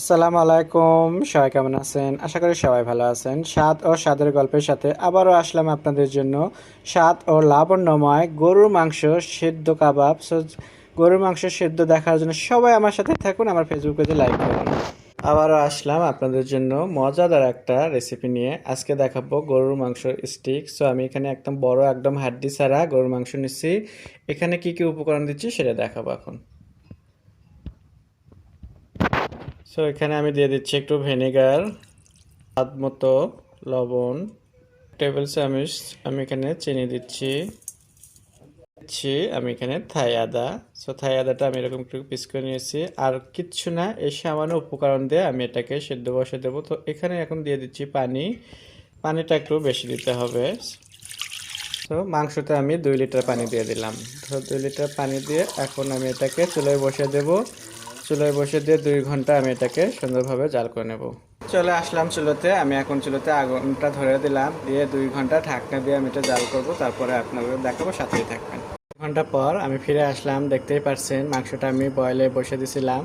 আসসালামু আলাইকুম। সবাই কেমন আছেন? আশা করি সবাই ভালো আছেন। স্বাদ ও স্বাদের গল্পের সাথে আবারও আসলাম আপনাদের জন্য। স্বাদ ও লাবণ্যময় গরুর মাংস সেদ্ধ কাবাব। গরুর মাংস সেদ্ধ দেখার জন্য সবাই আমার সাথে থাকুন, আমার ফেসবুক পেজে লাইক করুন। আবারও আসলাম আপনাদের জন্য মজাদার একটা রেসিপি নিয়ে। আজকে দেখাবো গরুর মাংস স্টিক সো, আমি এখানে একদম বড়, একদম হাড্ডি ছাড়া গরুর মাংস নিচ্ছি। এখানে কি কি উপকরণ দিচ্ছি সেটা দেখাবো এখন। সো এখানে আমি দিয়ে দিচ্ছি একটু ভিনেগার স্বাদ মতো লবণ টেবিল চামচ আমি এখানে চিনি দিচ্ছি দিচ্ছি আমি এখানে থাই আদা। সো থাই আদাটা আমি এরকম একটু পিস করে নিয়েছি। আর কিচ্ছু না, এই সামান্য উপকরণ দিয়ে আমি এটাকে সেদ্ধ বসে দেবো। তো এখানে এখন দিয়ে দিচ্ছি পানি। পানিটা একটু বেশি দিতে হবে। তো মাংসতে আমি দুই লিটার পানি দিয়ে দিলাম। তো দুই লিটার পানি দিয়ে এখন আমি এটাকে চুলোয় বসে দেবো। চুলোয় বসে দিয়ে দুই ঘণ্টা আমি এটাকে সুন্দরভাবে জাল করে নেব। চলে আসলাম চুলোতে, আমি এখন চুলোতে আগুনটা ধরে দিলাম, দিয়ে দুই ঘণ্টা ঢাকনা দিয়ে আমি এটা জাল করব, তারপরে আপনাদের দেখাবো, সাথেই থাকবেন। ঘণ্টা পর আমি ফিরে আসলাম, দেখতেই পারছেন, মাংসটা আমি বয়লে বসে দিছিলাম।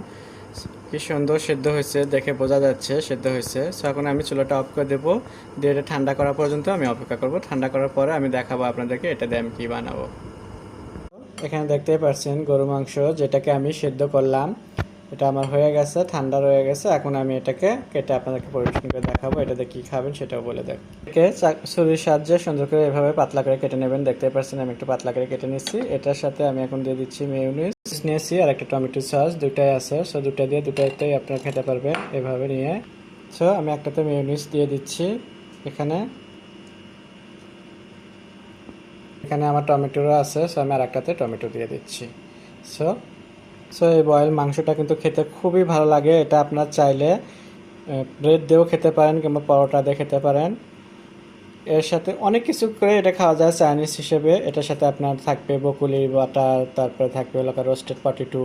কি সুন্দর সেদ্ধ হয়েছে, দেখে বোঝা যাচ্ছে, সেদ্ধ হয়েছে। সো এখন আমি চুলোটা অফ করে দেবো, দিয়ে এটা ঠান্ডা করা পর্যন্ত আমি অপেক্ষা করব। ঠান্ডা করার পরে আমি দেখাবো আপনাদেরকে, এটা দিয়ে আমি কী বানাবো। এখানে দেখতেই পাচ্ছেন গরু মাংস, যেটাকে আমি সেদ্ধ করলাম। এটা আমার হয়ে গেছে, ঠান্ডা রয়ে গেছে, এখন আমি এটাকে কেটে আপনাদেরকে পরিবেশন করে দেখাবো, এটাতে কি খাবেন সেটাও বলে দেখ। একে ছুরির সাহায্যে সুন্দর করে এভাবে পাতলা করে কেটে নেবেন দেখতে পাচ্ছেন আমি একটু পাতলা করে কেটে নিচ্ছি। এটার সাথে আমি এখন দিয়ে দিচ্ছি মেয়নিজ নিয়েছি আর একটা টমেটো সস দুটাই আছে সো দুটা দিয়ে দুটাতেই আপনারা খেতে পারবে এভাবে নিয়ে। সো আমি একটাতে মেয়নিজ দিয়ে দিচ্ছি, এখানে। এখানে আমার টমেটোরও আছে সো আমি আর একটাতে টমেটো দিয়ে দিচ্ছি। সো সো এই বয়েল মাংসটা কিন্তু খেতে খুবই ভালো লাগে। এটা আপনার চাইলে ব্রেড দিয়েও খেতে পারেন কিংবা পরোটা দিয়ে খেতে পারেন। এর সাথে অনেক কিছু করে এটা খাওয়া যায় চাইনিজ হিসেবে। এটার সাথে আপনার থাকবে বকুলি বাটার তারপরে থাকবে এলাকার রোস্টেড পটেটো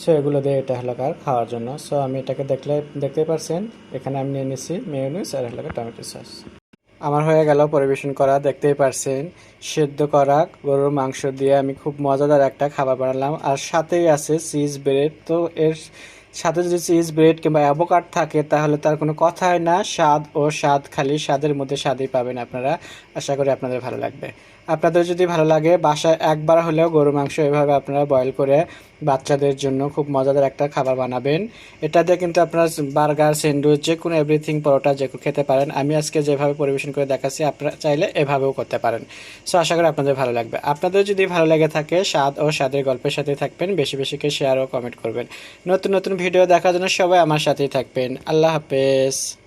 সো এগুলো দিয়ে এটা এলাকার খাওয়ার জন্য। সো আমি এটাকে দেখলে দেখতে পারছেন। এখানে আমি নিয়ে নিছি মেয়নিস আর এলাকার টমেটো সস আমার হয়ে গেল পরিবেশন করা, দেখতেই পারছেন, সেদ্ধ করা গরুর মাংস দিয়ে আমি খুব মজাদার একটা খাবার বানালাম। আর সাথেই আছে চিজ ব্রেড। তো এর সাথে যদি চিজ ব্রেড কিংবা অ্যাভোকাট থাকে, তাহলে তার কোনো কথাই না। স্বাদ ও স্বাদ খালি স্বাদের মধ্যে স্বাদই পাবেন আপনারা। আশা করি আপনাদের ভালো লাগবে। আপনাদের যদি ভালো লাগে, বাসায় একবার হলেও গরু মাংস এভাবে আপনারা বয়েল করে বাচ্চাদের জন্য খুব মজাদার একটা খাবার বানাবেন। এটা দিয়ে কিন্তু আপনারা বার্গার, স্যান্ডউইচ যে কোনো এভরিথিং পরোটা যে খেতে পারেন। আমি আজকে যেভাবে পরিবেশন করে দেখাচ্ছি, আপনারা চাইলে এভাবেও করতে পারেন। সো আশা করি আপনাদের ভালো লাগবে। আপনাদের যদি ভালো লেগে থাকে, স্বাদ ও স্বাদের গল্পের সাথে থাকবেন, বেশি বেশি শেয়ার ও কমেন্ট করবেন। নতুন নতুন ভিডিও দেখার জন্য সবাই আমার সাথেই থাকবেন। আল্লাহ হাফেজ।